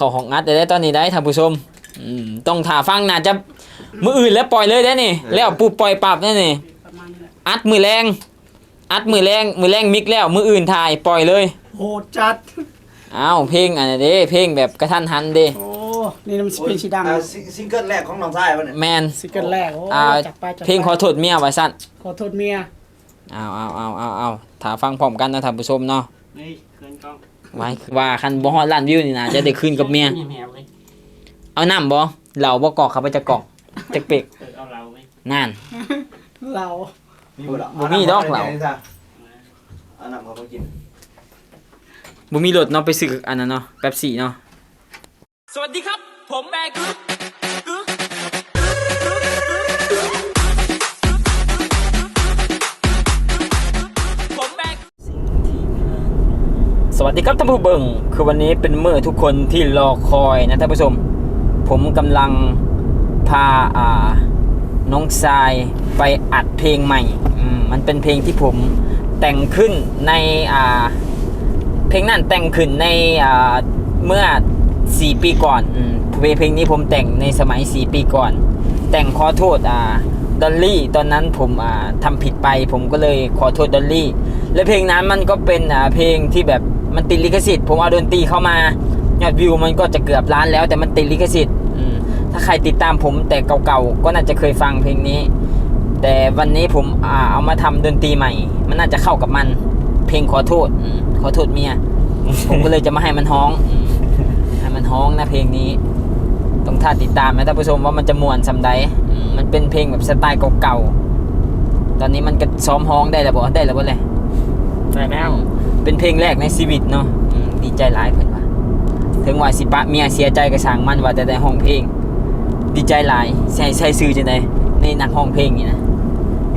เข้าห้องอัดได้ตอนนี้ได้ท่านผู้ชมอืมต้องถ่าฟังน่าจะมืออื่นแล้วปล่อยเลยได้นี่ แล้วปุ๊บปล่อยปรับได้นี่ประมาณนี้แหละอัดมือแรง อัดมือแรงมือแรงมิกแล้วมืออื่นถ่ายปล่อยเลยโหดจัด อ้าวเพลงอันนี้เด้เพลงแบบกระทันหันเด้โอ้ นี่มันเป็นสีดังอ่าซิซิงเกิลแรกของน้องชายวะเนี่ยแมนซิงเกิลแรก โอ้อ่าจัดไปจัดไปเพลงขอโทษเมียไว้สั้นขอโทษเมีย อ้าวอ้าวอ้าวอ้าวอ้าวถ่าฟังพร้อมกันนะท่านผู้ชมเนาะ นี่เกินกล้อง ไว้ว่าคันบ่ฮอดล้านวิวนี่นะจะได้คืนกับเมียมีแมวไหมเอาน้ำบ่เหล่าบ่กอกเขาไปจะกอกจักเป็กเออเอาเราไหมนั่นเรามีบ่ล่ะบ่มีดอกเหล่าเอาน้ำเขามากินบ่มีรถเนาะไปซื้ออันนั้นเนาะแป๊บซี่เนาะสวัสดีครับ ผมแบกึก สวัสดีครับท่านผู้เบิงคือวันนี้เป็นมื้อทุกคนที่รอคอยนะท่านผู้ชม ผมกำลังพาอ่าน้องทรายไปอัดเพลงใหม่มมันเป็นเพลงที่ผมแต่งขึ้นในอ่าเพลงนั้นแต่งขึ้นในอ่าเมื่อ 4 ปีก่อนอืมเพลงเพลงนี้ผมแต่งในสมัย 4 ปีก่อน แต่งขอโทษอ่าดอลลี่ตอนนั้นผมอ่าทำผิดไปผมก็เลยขอโทษดอลลี่ และเพลงนั้นมันก็เป็นอ่าเพลงที่แบบ มันติดลิขสิทธิ์ผมเอาดนตรีเข้ามายอดวิวมันก็จะเกือบล้านแล้ว แต่มันติดลิขสิทธิ์ถ้าใครติดตามผมแต่เก่าๆก็น่าจะเคยฟังเพลงนี้ แต่วันนี้ผมอเอามาทำดนตรีใหม่ มันน่าจะเข้ากับมัน เพลงขอโทษขอโทษเมียผมก็เลยจะมาให้มันฮ้องให้มันฮ้องนะเพลงนี้ต้องท่าติดตามนะท่านผู้ชมว่ามันจะมวนสำใดมันเป็นเพลงแบบสไตล์เก่าๆตอนนี้มันก็ซ้อมฮ้องได้แล้วบ่ได้แล้วบ่เลยใส่แล้ว เป็นเพลงแรกในชีวิตเนาะอืมดีใจหลายเพิ่นว่าถึงว่าสิปะเมียเสียใจก็สั่งมันว่าแต่ได้ห้องเพลง ดีใจหลายใส่ใส่ซื้อจังไดในนักห้องเพลงนี่นะ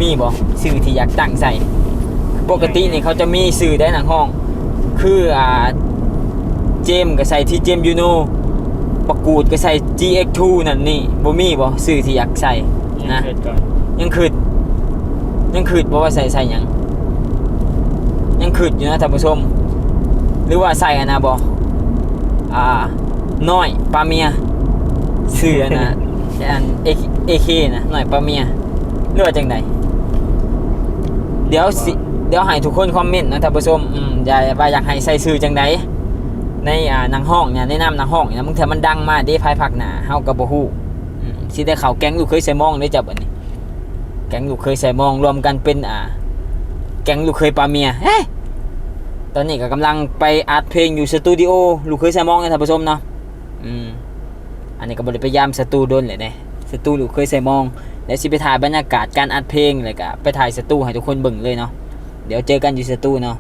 มีบ่ซื้อที่อยากตั้งใส่ปกตินี่เขาจะมีซื้อได้หนังห้อง คืออ่าเจมส์ก็ใส่ที่เจมยูโนประกูดก็ใส่ GX2 นั่นนี่บ่มีบ่ซื้อที่อยากใส่นะเกิดก่อนยังคืดยังคืดบ่ว่าใส่ใส่หยัง ยังคืดอยู่นะท่านผู้ชม หรือว่าใส่อันนะบ่อ่าน้อยปลาเมียซื้ออันนะอันเอเคนะน้อยปลาเมียหรือว่าจังไดเดี๋ยวสิเดี๋ยวให้ทุกคนคอมเมนต์นะท่านผู้ชมอืมอย่าว่าอยากให้ใส่ซื้อจังไดในอ่าหนังห้องเนี่ยในนามหนังห้องเนี่ยมึงเถอะมันดังมาเด้ภายภาคหน้าเฮาก็บ่ฮู้อืมสิได้เข้าแก๊งลูกเคยใส่มองได้จับอันนี้ แก๊งลูกเคยใส่มองรวมกันเป็นอ่า แก๊งลูกเคยปลาเมียเฮ้ย ตอนนี้ก็กำลังไปอัดเพลงอยู่สตูดิโอลูกเคยใส่มองนะท่านผู้ชมเนาะอืมอันนี้ก็บริพยายามสตูโดนเลยเนี่ยสตูลูกเคยใส่มองแล้วสิไปถ่ายบรรยากาศการอัดเพลงเลยก็ไปถ่ายสตูให้ทุกคนเบิ่งเลยเนาะเดี๋ยวเจอกันอยู่สตูเนาะ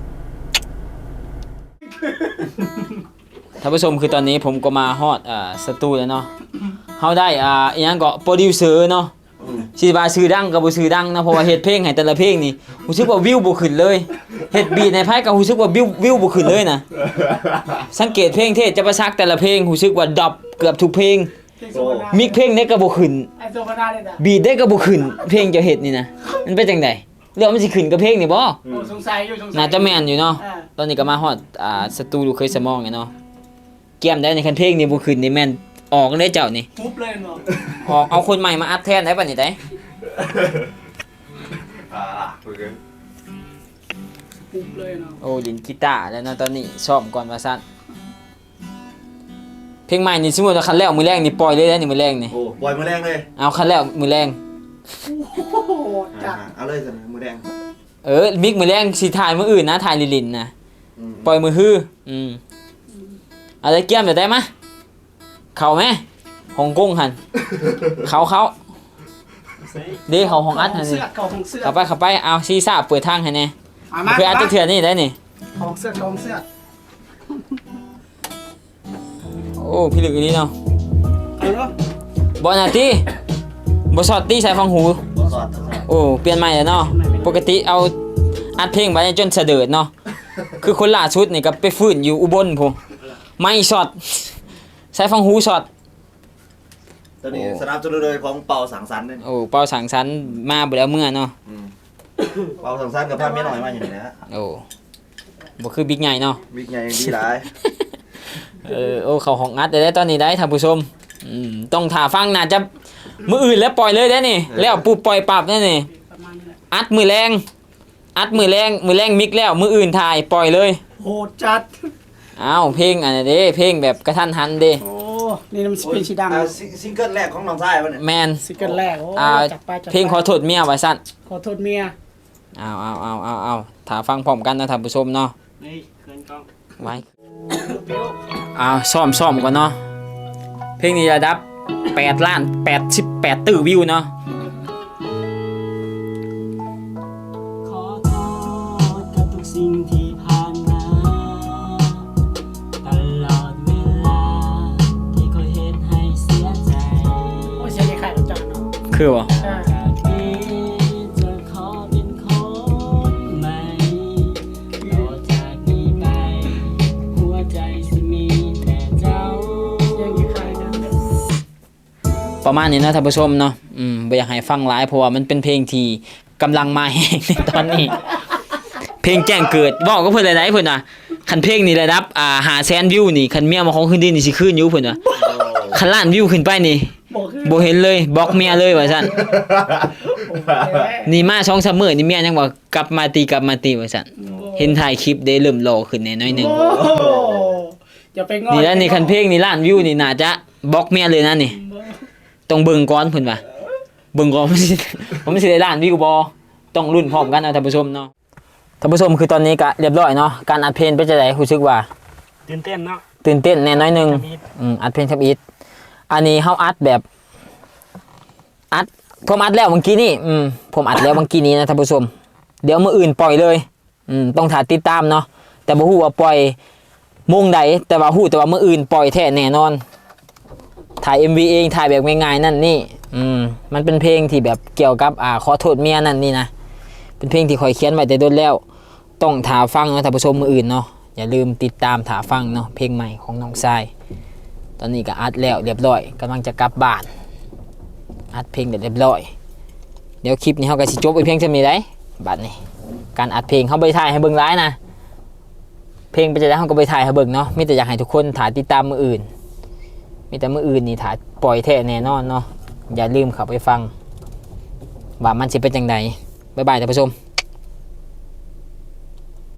ท่านผู้ชมคือตอนนี้ผมก็มาฮอดอ่าสตูแล้วเนาะเฮาได้อ่าอีหยังก็โปรดิวเซอร์เนาะ สิว่าซื้อดังกับบ่ซื้อดังนะเพราะว่าเฮ็ดเพลงให้แต่ละเพลงนี่รู้สึกว่าวิวบ่ขึ้นเลยเฮ็ดบีทในไผก็รู้สึกว่าวิววิวบ่ขึ้นเลยนะสังเกตเพลงเทศจะประซักแต่ละเพลงรู้สึกว่าดรอปเกือบทุกเพลงเพลงโซนามิกเพลงได้ก็บ่ขึ้นไอโซนาเนี่ยนะบีทได้ก็บ่ขึ้นเพลงเจะเฮ็ดนี่นะมันเป็นจังไดเรื่องมันสิขึ้นกับเพลงนี่บ่โอ้สงสัยอยู่สงสัยน่าจะแม่นอยู่เนาะอ่าตอนนี้ก็มาฮอดอ่าสตูดูเคยสมองไงเนาะเกียมได้ในคันเพลงนี่บ่ขึ้นนี่แม่น ออกเลยเจ้านี่ปุ๊บเลยเนาะออกเอาคนใหม่มาอัดแทนได้ป่ะนี่ได้อ่าคุยกันปุ๊บเลยเนาะโอ้ลินกีตาร์แล้วเนาะตอนนี้ซ้อมก่อนว่าซั่นเพลงใหม่นี่สมมุติว่าคันแรกมือแรงนี่ปล่อยเลยได้นี่มือแรงนี่โอ้ปล่อยมือแรงเลยเอาคันแรกมือแรงโอ้โหจัดอ่าเอาเลยสิมือแดงเออมิกมือแรงสิถ่ายมืออื่นนะถ่ายลิลินนะอืมปล่อยมือฮืออืมเอะไรเกี่ยมเดี๋ยวได้มะ เข้าไหมฮ่องกงหัน เขาเขาใส่เด้เขาห้องอัดหันเสื้นี่อเก่าของเสื้อเข้าไปเข้าไปเอาซีซ่าเปิดทางให้แน่เอามาเคยอัดจักเทื่อนี่ได้นี่ของเสื้อของเสื้อโอ้พี่ลึกอีนี่เนาะเอาเนาะบอนาตีบอสอดตีใส่ฟังหูบ่สอดบ่สอดโอ้เปลี่ยนใหม่แล้วเนาะปกติเอาอัดเพลงไว้จนเสดิร์ดเนาะคือคนล่าสุดนี่ก็ไปฟื้นอยู่อุบลพูไม่ช็อต ใส่ฟังหูช็อตตัวนี้โอ้ สนับสนุนโดยของเป่าสังสรรค์เนี่ยโอ้เป่าสังสรรค์มาบ่แล้วเมื่อเนาะอืมเป่าสังสรรค์กับพาเมียหน่อยมาอย่างนี้นะโอ้บ่คือบิ๊กใหญ่เนาะ วิกใหญ่ดีหลายเออโอ้เขาของอัดได้ได้ตอนนี้ได้ท่านผู้ชมอืมต้องถ่าฟังน่าจะมืออื่นแล้วปล่อยเลยได้นี่ แล้วปุ๊บปล่อยปรับได้นี่ประมาณนี้แหละอัดมือแรง อัดมือแรงมือแรงมิกแล้วมืออื่นถ่ายปล่อยเลย โหดจัด อ้าวเพลงอันนี้เด้เพลงแบบกระทันหันเด้โอ้ นี่มันสเป็นสีดังอ่าซิซิงเกิลแรกของน้องชายป่ะเนี่ยแมนซิงเกิลแรก โอ้อ่าจัดไปจัดไปเพลงขอโทษเมียไว้สั้นขอโทษเมียอ้าวอ้าวอ้าวอ้าวอ้าวถ่าฟังพร้อมกันนะท่านผู้ชมเนาะเฮ้ยเคลื่อนกล้องไว้อ้าวซ่อมซ่อมก่อนเนาะเพลงนี้ระดับ8ล้าน88ตื้อวิวเนาะ ปหัวใจสิมีแต่เจ้าเสียงกี่ไข่นะประมาณนี้นะท่านผู้ชมเนาะ อืมบ่อยากให้ฟังหลายเพราะว่ามันเป็นเพลงที่กำลังมาแห้งในตอนนี้ เพลงแจ้งเกิดบอกก็เพิ่นหลายๆเพิ่นน่ะคันเพลงนี่ระดับ อ่าหาแสนวิวนี่คันเมียมาของคืนดีนี่สิคืนอยู่เพิ่นว่าคันล้านวิวขึ้นไปนี่ บอกคือบ่เห็นเลยบล็อกเมียเลยว่าซั่นโอ้ยนี่มา2 3มื้อนี่เมียยังว่ากลับมาตีกลับมาตีว่าซั่นเห็นถ่ายคลิปได้เริ่มรอขึ้นแน่น้อยหนึงโอ้โหอย่าไปงอนี่แล้วนี่คันเพลงนี่ล้านวิวนี่น่าจะบล็อกเมียเลยนะนี่ต้องเบิ่งก่อนเพิ่นว่าเบิ่งก่อนมันสิมันสิได้ล้านวิวบ่ต้องลุ้นพร้อมกันนะท่านผู้ชมเนาะท่านผู้ชมคือตอนนี้ก็เรียบร้อยเนาะการอัดเพลงเป็นจังไดรู้สึกว่า ตื่นเต้นเนาะตื่นเต้นแน่น้อยหนึงมีอืมอัดเพลงทับอิด อันนี้เฮาอัดแบบ อัดผมอัดแล้วเมื่อกี้นี่อืมผมอัดแล้วเมื่อกี้นี้นะท่านผู้ชม เดี๋ยวมืออื่นปล่อยเลยอืมต้องถ่ายติดตามเนาะแต่บ่ฮู้ว่าปล่อยโมงใดแต่ว่าฮู้แต่ว่ามืออื่นปล่อยแท้แน่นอน ถ่าย MV เองถ่ายแบบง่ายๆนั่นนี่อืมมันเป็นเพลงที่แบบเกี่ยวกับอ่าขอโทษเมียนั่นนี่นะเป็นเพลงที่คอยเขียนไว้แต่ต้นแล้ว ต้องถาฟังนะท่านผู้ชมมืออื่นเนาะอย่าลืมติดตามถาฟังเนาะเพลงใหม่ของน้องทราย อนนี้ก็อัดแล้วเรียบร้อยกำลังจะกลับบ้าน อัดเพลงเรียบร้อย เดี๋ยวคลิปนี้เขาก็สิจบไปเพียงเท่านี้ได้บัดนี้ การอัดเพลงเขาไปถ่ายให้เบิ่งร้ายนะ เพลงไปจะได้เขาก็ไปถ่ายให้เบิ่งเนาะมีแต่อยากให้ทุกคนถ่ายติดตามมืออื่นมีแต่มืออื่นนี่ถ่ายปล่อยแท้แน่นอนเนาะอย่าลืมเข้าไปฟังว่ามันสิเป็นจังไดบ๊ายบายท่านผู้ชม